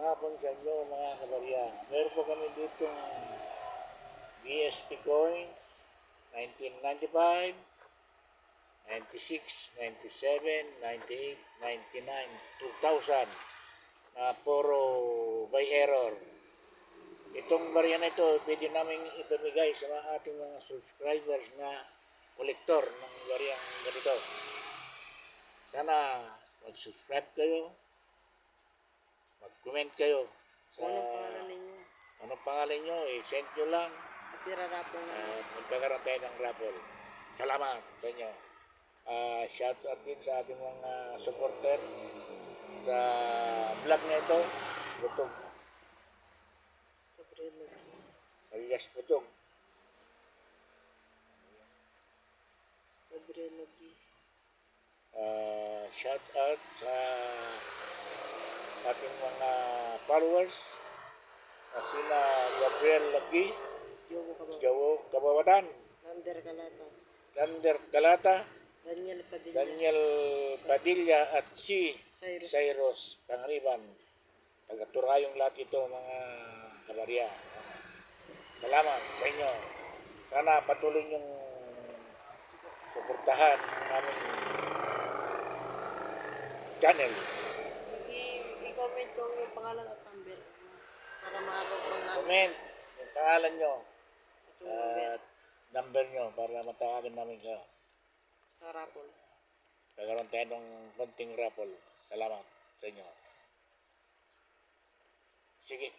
Magandang hapon sa inyo mga kabarya. Meron po kami dito BSP coins 1995, 96, 97, 98, 99, 2000 na puro by error. Itong barya na ito, pwede namin ipamigay sa mga ating mga subscribers na kolektor ng baryang ganito. Sana mag-subscribe kayo, mag-comment kayo sa anong pangalan ninyo? anong pangalan nyo, i-send nyo lang At irarapon na. at magkakaroon tayo ng raffle. Salamat sa inyo. Ah, shout out din sa ating mga supporter sa vlog na ito. Butog, alias Butog. Gabriel Logi. Ah, shout out sa ating mga followers na sina Gabriel Lagi. Jawo Kabawatan, Lander Kalata. Lander Galata, Daniel Padilla. Daniel Padilla at si Cyrus. Cyrus Pangriban. Taga-turayong lahat ito mga kabarya. Salamat sa inyo. Sana patuloy niyong suportahan ang aming channel. I-comment ko yung pangalan at number. Para maroon namin Comment yung pangalan nyo itong number at number nyo para matawagan namin kayo. sa raffle. Kagaroon tayo ng konting raffle. Salamat sa inyo. Sige.